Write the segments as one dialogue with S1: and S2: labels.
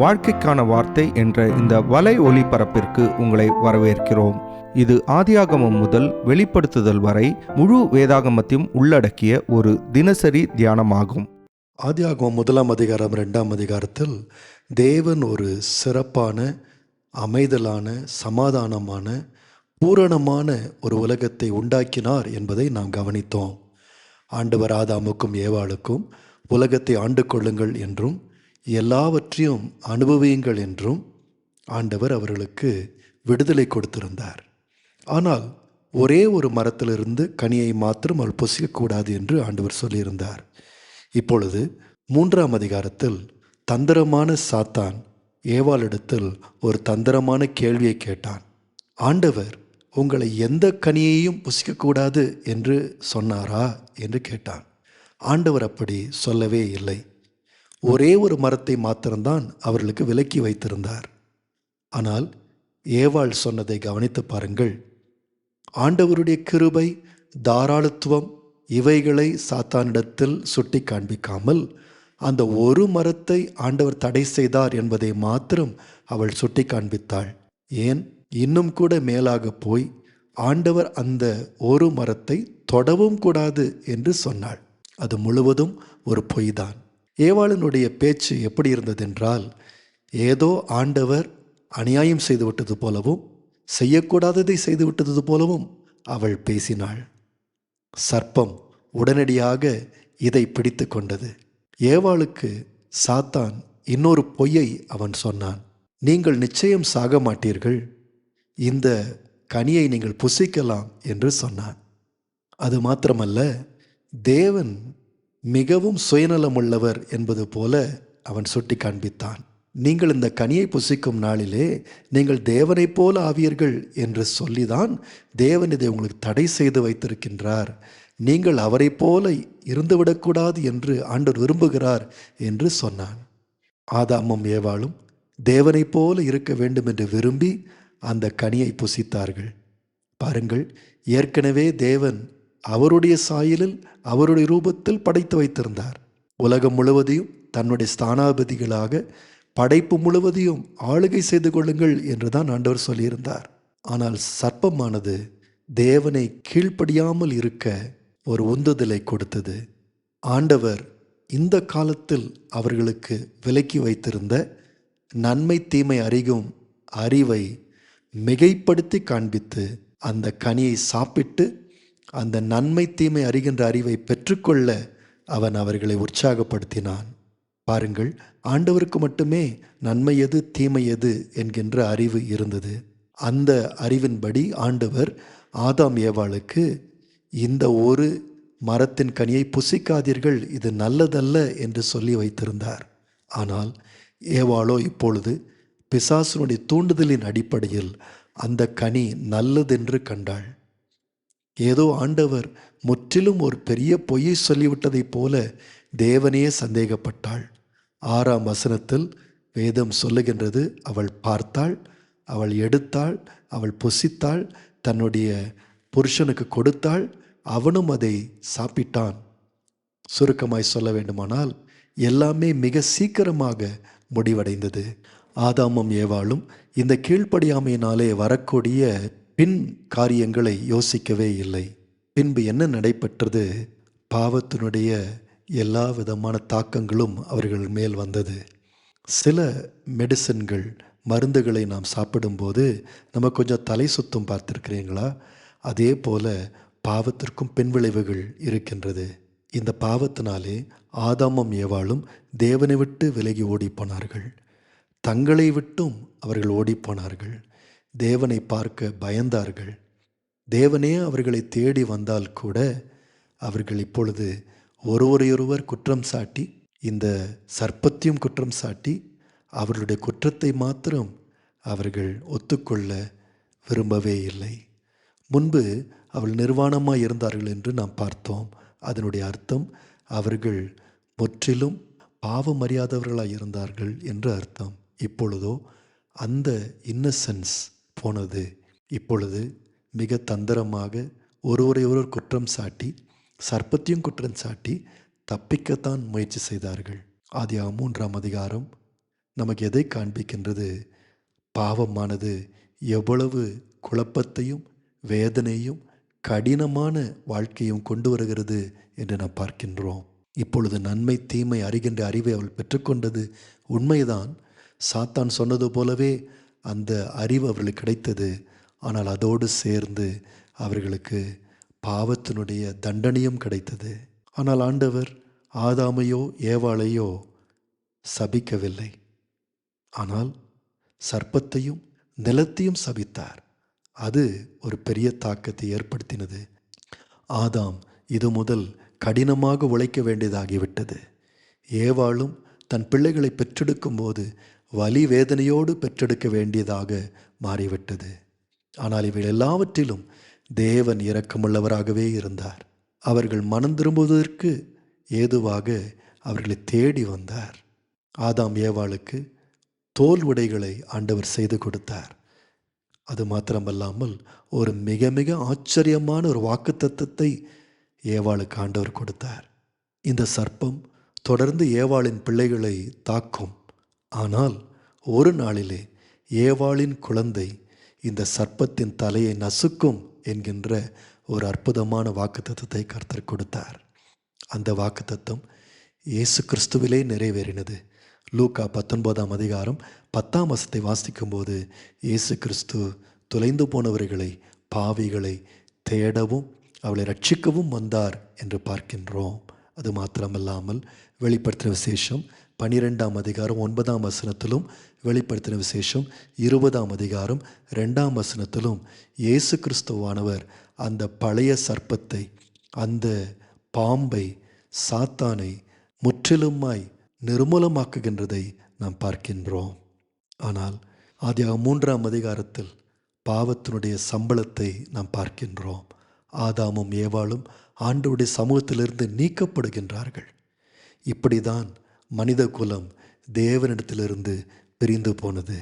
S1: வாழ்க்கைக்கான வார்த்தை என்ற இந்த வலை ஒளிபரப்பிற்கு உங்களை வரவேற்கிறோம். இது ஆதியாகமம் முதல் வெளிப்படுத்துதல் வரை முழு வேதாகமத்தையும் உள்ளடக்கிய ஒரு தினசரி தியானமாகும்.
S2: ஆதியாகமம் முதலாம் அதிகாரம் ரெண்டாம் அதிகாரத்தில் தேவன் ஒரு சிறப்பான அமைதலான சமாதானமான பூரணமான ஒரு உலகத்தை உண்டாக்கினார் என்பதை நாம் கவனித்தோம். ஆண்டவர் ஆதாமுக்கும் ஏவாளுக்கும் உலகத்தை ஆண்டு கொள்ளுங்கள் என்றும் எல்லாவற்றையும் அனுபவியுங்கள் என்றும் ஆண்டவர் அவர்களுக்கு விடுதலை கொடுத்திருந்தார். ஆனால் ஒரே ஒரு மரத்திலிருந்து கனியை மாத்திரம் அவள் புசிக்கக்கூடாது என்று ஆண்டவர் சொல்லியிருந்தார். இப்பொழுது மூன்றாம் அதிகாரத்தில் தந்திரமான சாத்தான் ஏவாளிடத்தில் ஒரு தந்திரமான கேள்வியை கேட்டான். ஆண்டவர் உங்களை எந்த கனியையும் புசிக்கக்கூடாது என்று சொன்னாரா? என்று கேட்டான். ஆண்டவர் அப்படி சொல்லவே இல்லை. ஒரே ஒரு மரத்தை மாத்திரம்தான் அவர்களுக்கு விலக்கி வைத்திருந்தார். ஆனால் ஏவாள் சொன்னதை கவனித்து பாருங்கள். ஆண்டவருடைய கிருபை தாராளத்துவம் இவைகளை சாத்தானிடத்தில் சுட்டி காண்பிக்காமல் அந்த ஒரு மரத்தை ஆண்டவர் தடை செய்தார் என்பதை மாத்திரம் அவள் சுட்டி காண்பித்தாள். ஏன்? இன்னும் கூட மேலாக போய் ஆண்டவர் அந்த ஒரு மரத்தை தொடவும் கூடாது என்று சொன்னாள். அது முழுவதும் ஒரு பொய்தான். ஏவாளனுடைய பேச்சு எப்படி இருந்ததென்றால் ஏதோ ஆண்டவர் அநியாயம் செய்துவிட்டது போலவும் செய்யக்கூடாததை செய்துவிட்டது போலவும் அவள் பேசினாள். சர்ப்பம் உடனடியாக இதை பிடித்து கொண்டது. ஏவாளுக்கு சாத்தான் இன்னொரு பொய்யை அவன் சொன்னான். நீங்கள் நிச்சயம் சாக மாட்டீர்கள். இந்த கனியை நீங்கள் புசிக்கலாம் என்று சொன்னான். அது மாத்திரமல்ல தேவன் மிகவும் சுயநலமுள்ளவர் என்பது போல அவன் சுட்டி காண்பித்தான் நீங்கள் இந்த கனியை புசிக்கும் நாளிலே நீங்கள் தேவனைப் போல ஆவியர்கள் என்று சொல்லிதான் தேவன் இதை உங்களுக்கு தடை செய்து வைத்திருக்கின்றார். நீங்கள் அவரைப் போல இருந்துவிடக்கூடாது என்று ஆண்டவர் விரும்புகிறார் என்று சொன்னான். ஆதாமும் ஏவாளும் தேவனைப் போல இருக்க வேண்டும் என்று விரும்பி அந்த கனியை புசித்தார்கள். பாருங்கள் ஏற்கனவே தேவன் அவருடைய சாயலில் அவருடைய ரூபத்தில் படைத்து வைத்திருந்தார். உலகம் முழுவதையும் தன்னுடைய ஸ்தானாபதிகளாக படைப்பு முழுவதையும் ஆளுகை செய்து கொள்ளுங்கள் என்று தான் ஆண்டவர் சொல்லியிருந்தார். ஆனால் சர்ப்பமானது தேவனை கீழ்ப்படியாமல் இருக்க ஒரு உந்துதலை கொடுத்தது. ஆண்டவர் இந்த காலத்தில் அவர்களுக்கு விலக்கி வைத்திருந்த நன்மை தீமை அறிகும் அறிவை மிகைப்படுத்தி காண்பித்து அந்த கனியை சாப்பிட்டு அந்த நன்மை தீமை அறிகின்ற அறிவை பெற்றுக்கொள்ள அவன் அவர்களை உற்சாகப்படுத்தினான். பாருங்கள் ஆண்டவருக்கு மட்டுமே நன்மை எது தீமை எது என்கின்ற அறிவு இருந்தது. அந்த அறிவின்படி ஆண்டவர் ஆதாம் ஏவாளுக்கு இந்த ஒரு மரத்தின் கனியை புசிக்காதீர்கள் இது நல்லதல்ல என்று சொல்லி வைத்திருந்தார். ஆனால் ஏவாளோ இப்பொழுது பிசாசனுடைய தூண்டுதலின் அடிப்படையில் அந்த கனி நல்லதென்று கண்டாள். ஏதோ ஆண்டவர் முற்றிலும் ஒரு பெரிய பொய்யை சொல்லிவிட்டதைப் போல தேவனையே சந்தேகப்பட்டாள். ஆறாம் வசனத்தில் வேதம் சொல்லுகின்றது அவள் பார்த்தாள் அவள் எடுத்தாள் அவள் புசித்தாள் தன்னுடைய புருஷனுக்கு கொடுத்தாள் அவனும் அதை சாப்பிட்டான். சுருக்கமாய் சொல்ல வேண்டுமானால் எல்லாமே மிக சீக்கிரமாக முடிவடைந்தது. ஆதாமும் ஏவாளும் இந்த கீழ்ப்படியாமையினாலே வரக்கூடிய பின் காரியங்களை யோசிக்கவே இல்லை. பின்பு என்ன நடைபெற்றது? பாவத்தினுடைய எல்லா விதமான தாக்கங்களும் அவர்கள் மேல் வந்தது. சில மெடிசன்கள் மருந்துகளை நாம் சாப்பிடும்போது நம்ம கொஞ்சம் தலை சுத்தம் பார்த்துருக்கிறீங்களா? அதே போல பாவத்திற்கும் பின்விளைவுகள் இருக்கின்றது. இந்த பாவத்தினாலே ஆதாமும் ஏவாளும் தேவனை விட்டு விலகி ஓடிப்போனார்கள் தங்களை விட்டும் அவர்கள் ஓடிப்போனார்கள் தேவனை பார்க்க பயந்தார்கள். தேவனே அவர்களை தேடி வந்தால் கூட அவர்கள் இப்பொழுது ஒருவரையொருவர் குற்றம் சாட்டி இந்த சர்ப்பத்தையும் குற்றம் சாட்டி அவர்களுடைய குற்றத்தை மாத்திரம் அவர்கள் ஒத்துக்கொள்ள விரும்பவே இல்லை. முன்பு அவள் நிர்வாணமாக இருந்தார்கள் என்று நாம் பார்த்தோம். அதனுடைய அர்த்தம் அவர்கள் முற்றிலும் பாவம் அறியாதவர்களாக இருந்தார்கள் என்று அர்த்தம். இப்பொழுதோ அந்த இன்னசென்ஸ் போனது. இப்பொழுது மிக தந்திரமாக ஒருவரை ஒருவர் குற்றம் சாட்டி சர்ப்பத்தையும் குற்றம் சாட்டி தப்பிக்கத்தான் முயற்சி செய்தார்கள். ஆதியா மூன்றாம் அதிகாரம் நமக்கு எதை காண்பிக்கின்றது? பாவமானது எவ்வளவு குழப்பத்தையும் வேதனையும் கடினமான வாழ்க்கையும் கொண்டு வருகிறது என்று நாம் பார்க்கின்றோம். இப்பொழுது நன்மை தீமை அறிகின்ற அறிவை அவள் பெற்றுக்கொண்டது உண்மைதான். சாத்தான் சொன்னது போலவே அந்த அறிவு அவர்களுக்கு கிடைத்தது. ஆனால் அதோடு சேர்ந்து அவர்களுக்கு பாவத்தினுடைய தண்டனையும் கிடைத்தது. ஆனால் ஆண்டவர் ஆதாமையோ ஏவாளையோ சபிக்கவில்லை. ஆனால் சர்ப்பத்தையும் நிலத்தையும் சபித்தார். அது ஒரு பெரிய தாக்கத்தை ஏற்படுத்தினது. ஆதாம் இது முதல் கடினமாக உழைக்க வேண்டியதாகிவிட்டது. ஏவாளும் தன் பிள்ளைகளை பெற்றெடுக்கும் போது வலி வேதனையோடு பெற்றெடுக்க வேண்டியதாக மாறிவிட்டது. ஆனால் இவை எல்லாவற்றிலும் தேவன் இரக்கமுள்ளவராகவே இருந்தார். அவர்கள் மனம் திரும்புவதற்கு ஏதுவாக அவர்களை தேடி வந்தார். ஆதாம் ஏவாளுக்கு தோல் உடைகளை ஆண்டவர் செய்து கொடுத்தார். அது மாத்திரமல்லாமல் ஒரு மிக மிக ஆச்சரியமான ஒரு வாக்குத்தத்தத்தை ஏவாளுக்கு ஆண்டவர் கொடுத்தார். இந்த சர்ப்பம் தொடர்ந்து ஏவாளின் பிள்ளைகளை தாக்கும் ஆனால் ஒரு நாளிலே ஏவாளின் குழந்தை இந்த சர்ப்பத்தின் தலையை நசுக்கும் என்கின்ற ஒரு அற்புதமான வாக்குத்தத்தை கர்த்தர் கொடுத்தார். அந்த வாக்குத்தத்தம் இயேசு கிறிஸ்துவிலே நிறைவேறினது. லூக்கா பத்தொன்பதாம் அதிகாரம் பத்தாம் வசத்தை வாசிக்கும்போது இயேசு கிறிஸ்து தொலைந்து போனவர்களை பாவிகளை தேடவும் அவளை ரட்சிக்கவும் வந்தார் என்று பார்க்கின்றோம். அது மாத்திரமல்லாமல் வெளிப்படுத்தின விசேஷம் பனிரெண்டாம் அதிகாரம் ஒன்பதாம் வசனத்திலும் வெளிப்படுத்தின விசேஷம் இருபதாம் அதிகாரம் ரெண்டாம் வசனத்திலும் இயேசு கிறிஸ்துவானவர் அந்த பழைய சர்ப்பத்தை அந்த பாம்பை சாத்தானை முற்றிலுமாய் நிர்மூலமாக்குகின்றதை நாம் பார்க்கின்றோம். ஆனால் ஆதியாக மூன்றாம் அதிகாரத்தில் பாவத்தினுடைய சம்பளத்தை நாம் பார்க்கின்றோம். ஆதாமும் ஏவாளும் ஆண்டவருடைய சமூகத்திலிருந்து நீக்கப்படுகின்றார்கள். இப்படிதான் மனித குலம் தேவனிடத்திலிருந்து பிரிந்து போனது.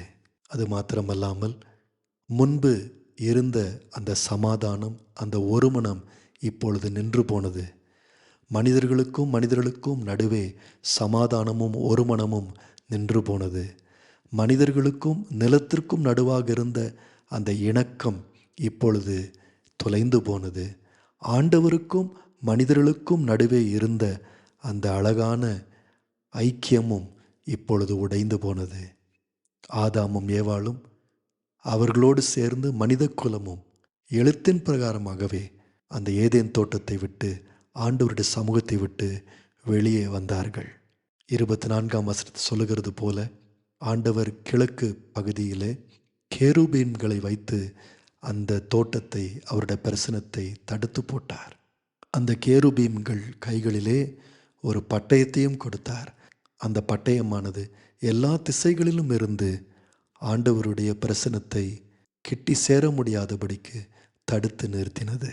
S2: அது மாத்திரமல்லாமல் முன்பு இருந்த அந்த சமாதானம் அந்த ஒருமனம் இப்பொழுது நின்று போனது. மனிதர்களுக்கும் மனிதர்களுக்கும் நடுவே சமாதானமும் ஒருமனமும் நின்று போனது. மனிதர்களுக்கும் நிலத்திற்கும் நடுவாக இருந்த அந்த இணக்கம் இப்பொழுது தொலைந்து போனது. ஆண்டவருக்கும் மனிதர்களுக்கும் நடுவே இருந்த அந்த அழகான ஐக்கியமும் இப்பொழுது உடைந்து போனது. ஆதாமும் ஏவாளும் அவர்களோடு சேர்ந்து மனித குலமும் எழுத்தின் பிரகாரமாகவே அந்த ஏதேன் தோட்டத்தை விட்டு ஆண்டவருடைய சமூகத்தை விட்டு வெளியே வந்தார்கள். இருபத்தி நான்காம் வசனத்தை சொல்லுகிறது போல ஆண்டவர் கிழக்கு பகுதியிலே கேருபீன்களை வைத்து அந்த தோட்டத்தை அவருடைய பிரசனத்தை தடுத்து போட்டார். அந்த கேருபீன்கள் கைகளிலே ஒரு பட்டயத்தையும் கொடுத்தார். அந்த பட்டயமானது எல்லா திசைகளிலும் இருந்து ஆண்டவருடைய பிரசனத்தை கிட்டி சேர முடியாதபடிக்கு தடுத்து நிறுத்தினது.